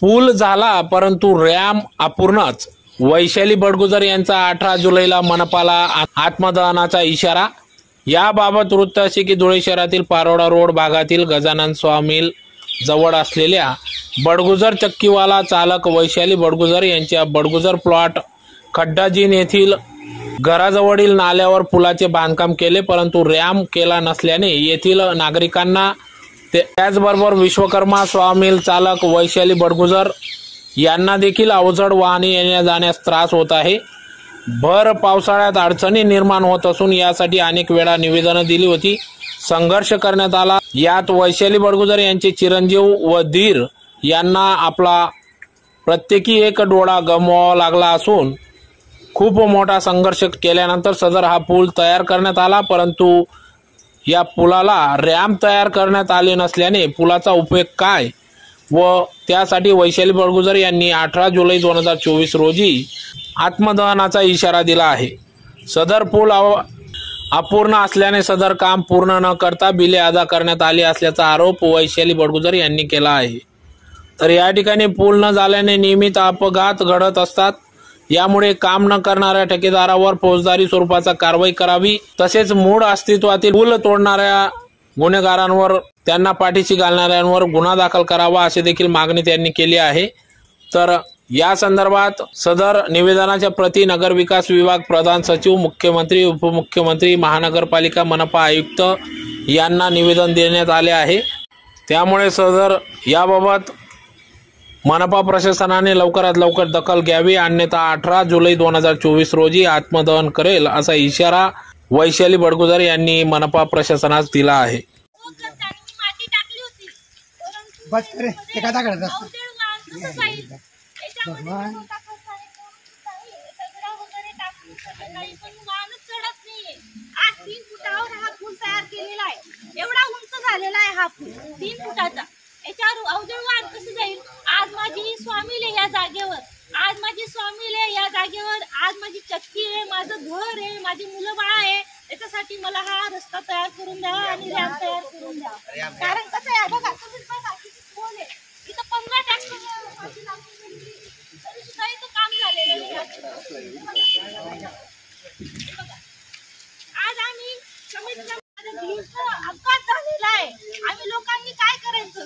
पूल झाला परंतु रॅम अपूर्णच. वैशाली बडगुजर यांचा अठरा जुलैला मनपाला आ- आत्मदहनाचा इशारा. याबाबत वृत्त असे की धुळे शहरातील पारोडा रोड भागातील गजानन स्वामी जवळ असलेल्या बडगुजर चक्कीवाला चालक वैशाली बडगुजर यांच्या बडगुजर प्लॉट खड्डाजीन येथील घराजवळील नाल्यावर पुलाचे बांधकाम केले परंतु रॅम केला नसल्याने येथील नागरिकांना त्याचबरोबर विश्वकर्मा स्वामील चालक वैशाली बडगुजर यांना देखील अवजड वाहने येण्या जाण्यास त्रास होत आहे. भर पावसाळ्यात अडचणी निर्माण होत असून यासाठी अनेक वेळा निवेदनं दिली होती. संघर्ष करण्यात आला. यात वैशाली बडगुजर यांचे चिरंजीव व धीर यांना आपला प्रत्येकी एक डोळा गमवावा लागला असून खूप मोठा संघर्ष केल्यानंतर सदर हा पूल तयार करण्यात आला. परंतु या पुलाला रॅम्प तयार करण्यात आले नसल्याने पुलाचा उपयोग काय व त्यासाठी वैशाली बडगुजर यांनी अठरा जुलै दोन हजार चोवीस रोजी आत्मदहनाचा इशारा दिला आहे. सदर पूल अव- अपूर्ण असल्याने सदर काम पूर्ण न करता बिले अदा करण्यात आली असल्याचा आरोप वैशाली बडगुजर यांनी केला आहे. तर या ठिकाणी पूल न झाल्याने नियमित अपघात घडत असतात. यामुळे काम न करणाऱ्या ठेकेदारावर फौजदारी स्वरूपाचा कारवाई करावी तसेच मूळ अस्तित्वातील पूल तोडणाऱ्या गुन्हेगारांवर त्यांना पाठीशी घालणाऱ्यांवर गुन्हा दाखल करावा अशी देखील मागणी त्यांनी केली आहे. तर या संदर्भात सदर निवेदनाच्या प्रती नगरविकास विभाग प्रधान सचिव मुख्यमंत्री उपमुख्यमंत्री महानगरपालिका मनपा आयुक्त यांना निवेदन देण्यात आले आहे. त्यामुळे सदर याबाबत मनपा प्रशासनाने लवकरात लवकर दखल घ्यावी अन्यथा अठरा जुलै दोन हजार चोवीस रोजी आत्मदहन करेल असा इशारा वैशाली बडगुजर यांनी मनपा प्रशासनास दिला आहे. बस करे तीन फुटावर हा तयार केलेला आहे. एवढा उंच झालेला आहे हा पूल. तीन फुटाचा याच्यावर अवजड वाहन कसं जाईल आज माझी स्वामील आहे या जागेवर आज माझी स्वामील आहे या जागेवर आज माझी चक्की आहे माझं घर आहे माझी मुलं बाळा आहे त्याच्यासाठी मला हा रस्ता तयार करून द्यावा आणि रॅम्प तयार करून द्यावा. कारण कसं आहे बघा तुम्ही बघा किती आहे. इथं पंधरा ट्रॅक्टर तरी सुद्धा इथं काम झालेलं नाही हे बघा. आज आम्ही कमीत कमी माझ्या भिंतीचा अपघात झालेला आहे आम्ही लोकांनी काय करायचं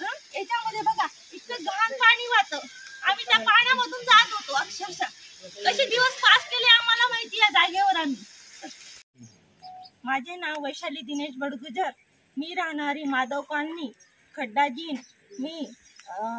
हं? याच्यामध्ये बघा इतकं घाण पाणी वाहतं आम्ही त्या पाण्यामधून जात होतो अक्षरशः कसे दिवस पास केले आम्हाला माहिती या जागेवर आम्ही माझे नाव वैशाली दिनेश बडगुजर. मी राहणारी माधव कॉलनी खड्डाजीन मी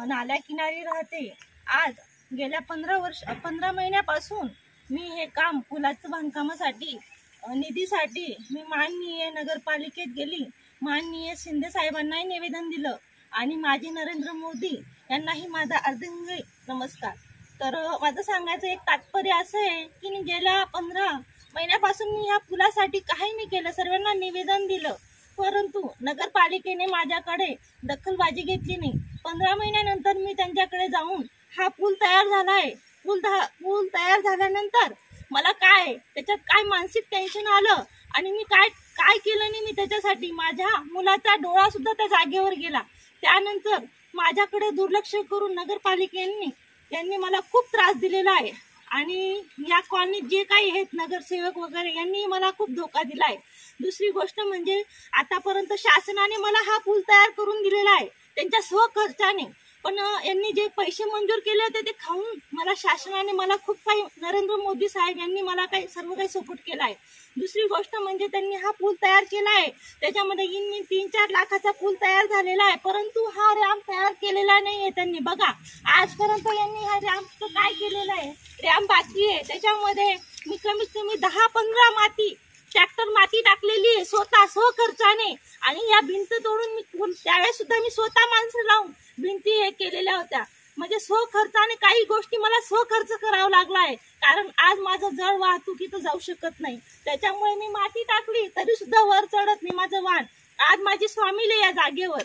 नाल्याकिनारी राहते. आज गेल्या पंधरा वर्ष पंधरा महिन्यापासून मी हे काम पुलाचं बांधकामासाठी निधीसाठी मी माननीय नगरपालिकेत गेली. माननीय शिंदे साहेबांनाही निवेदन दिलं आणि माजी नरेंद्र मोदी यांनाही माझा अर्धंग नमस्कार. तर माझं सांगायचं एक तात्पर्य असं आहे की गेल्या पंधरा महिन्यापासून मी या पुलासाठी काही नाही केलं. सर्वांना निवेदन दिलं. परंतु नगरपालिकेने माझ्याकडे दखलबाजी घेतली नाही. पंधरा महिन्यानंतर मी त्यांच्याकडे जाऊन हा पूल तयार झाला आहे. पूल धा- पूल तयार झाल्यानंतर मला काय त्याच्यात काय मानसिक टेन्शन आलं? आणि मी काय काय केलं नाही मी त्याच्यासाठी? माझ्या मुलाचा डोळा सुद्धा त्या जागेवर गेला. त्यानंतर माझ्याकडे दुर्लक्ष करून नगरपालिकेने यांनी मला खूप त्रास दिलेला आहे. आणि या कॉलनीत जे काही आहेत नगरसेवक वगैरे यांनी मला खूप धोका दिला आहे दुसरी गोष्ट म्हणजे आतापर्यंत शासनाने मला हा पूल तयार करून दिलेला आहे. त्यांच्या स्वखर्चाने. पण यांनी जे पैसे मंजूर केले होते ते खाऊन मला शासनाने मला खूप काही नरेंद्र मोदी साहेब यांनी मला काही सर्व काही सपोर्ट केला आहे. दुसरी गोष्ट म्हणजे त्यांनी हा पूल तयार केला आहे. त्याच्यामध्ये इन तीन चार लाखाचा पूल तयार झालेला आहे. परंतु हा रॅम्प तयार केलेला नाही आहे त्यांनी. बघा आजपर्यंत यांनी हा रॅम्प काय केलेला आहे? रॅम्प बाकी आहे. त्याच्यामध्ये मी कमीत कमी दहा पंधरा माती ट्रॅक्टर माती टाकलेली आहे. स्वतः स्वखर्चाने आणि या भिंत तोडून मी त्यावेळेस सुद्धा मी स्वतः माणसं लावून भिंती हे केलेल्या होत्या. म्हणजे स्वखर्चाने काही गोष्टी मला स्वखर्च करावा लागला आहे कारण आज माझं जड वाहतुकीत जाऊ शकत नाही. त्याच्यामुळे मी माती टाकली तरी सुद्धा वर चढत नाही माझं वाहन. आज माझी स्वामीले या जागेवर.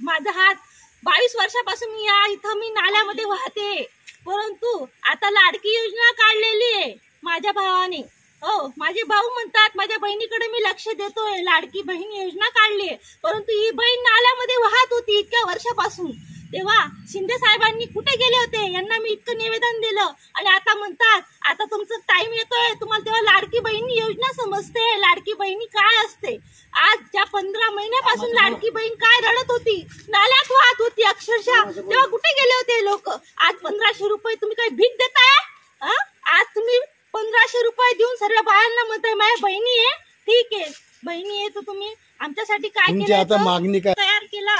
माझा हात बावीस वर्षापासून मी या इथं मी नाल्यामध्ये वाहते. परंतु आता लाडकी योजना काढलेली आहे माझ्या भावाने. हो माझे भाऊ म्हणतात माझ्या बहिणीकडे मी लक्ष देतोय. लाडकी बहीण योजना काढली आहे. परंतु ही बहीण नाल्यामध्ये वाहत होती इतक्या वर्षापासून. तेव्हा शिंदे साहेबांनी कुठे गेले होते? यांना मी इतकं निवेदन दिलं. आणि आता म्हणतात आता तुमचं टाइम येतोय. तुम्हाला तेव्हा लाडकी बहिणी योजना समजते. लाडकी बहिणी काय असते? आज ज्या पंधरा महिन्यापासून लाडकी बहीण काय रडत होती? नाल्यात वाहत होती अक्षरशः. तेव्हा कुठे गेले होते लोक? आज पंधराशे रुपये तुम्ही काही भीक देताय? आज तुम्ही पंधराशे रुपये देऊन सर्व बायांना म्हणताय माझ्या बहिणी आहे. ठीक आहे. बहिणी आहे तर तुम्ही आमच्यासाठी काय तुमची केलंय आता मागणी काय? तयार केला.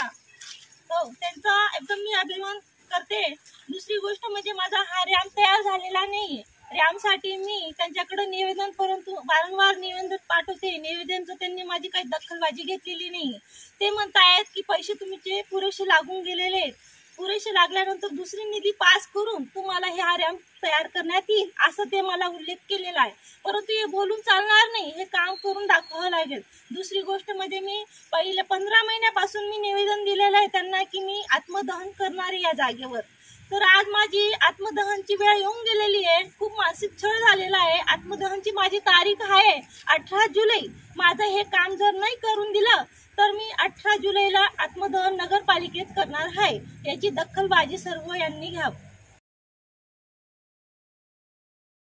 हो त्यांचा एकदम मी अभिमान करते. दुसरी गोष्ट म्हणजे माझा हा रॅम तयार झालेला नाही रॅमसाठी मी त्यांच्याकडे निवेदन परंतु वारंवार निवेदन पाठवते. निवेदनचं त्यांनी माझी काही दखलबाजी घेतलेली नाही ते म्हणतायत की पैसे तुमचे पुरेसे लागून गेलेले आहेत. पुरेसे लागल्यानंतर दुसरी निधी पास करून तुम्हाला हे हा रॅम्प तयार करण्यात येईल असं ते मला उल्लेख केलेला आहे. परंतु हे बोलून चालणार नाही हे काम करून दाखवावं लागेल. दुसरी गोष्ट म्हणजे मी पहिले पंधरा महिन्यापासून मी निवेदन दिलेलं आहे त्यांना की मी आत्मदहन करणार आहे या जागेवर. तर आज माझी आत्मदहनची वेळ येऊन गेलेली आहे खूप मानसिक छळ झालेला आहे. आत्मदहनची माझी तारीख आहे अठरा जुलै. माझं हे काम जर नाही करून दिलं तर मी अठरा जुलैला आत्मदहन नगरपालिकेत करणार आहे. याची दखलबाजी सर्व यांनी घ्यावं.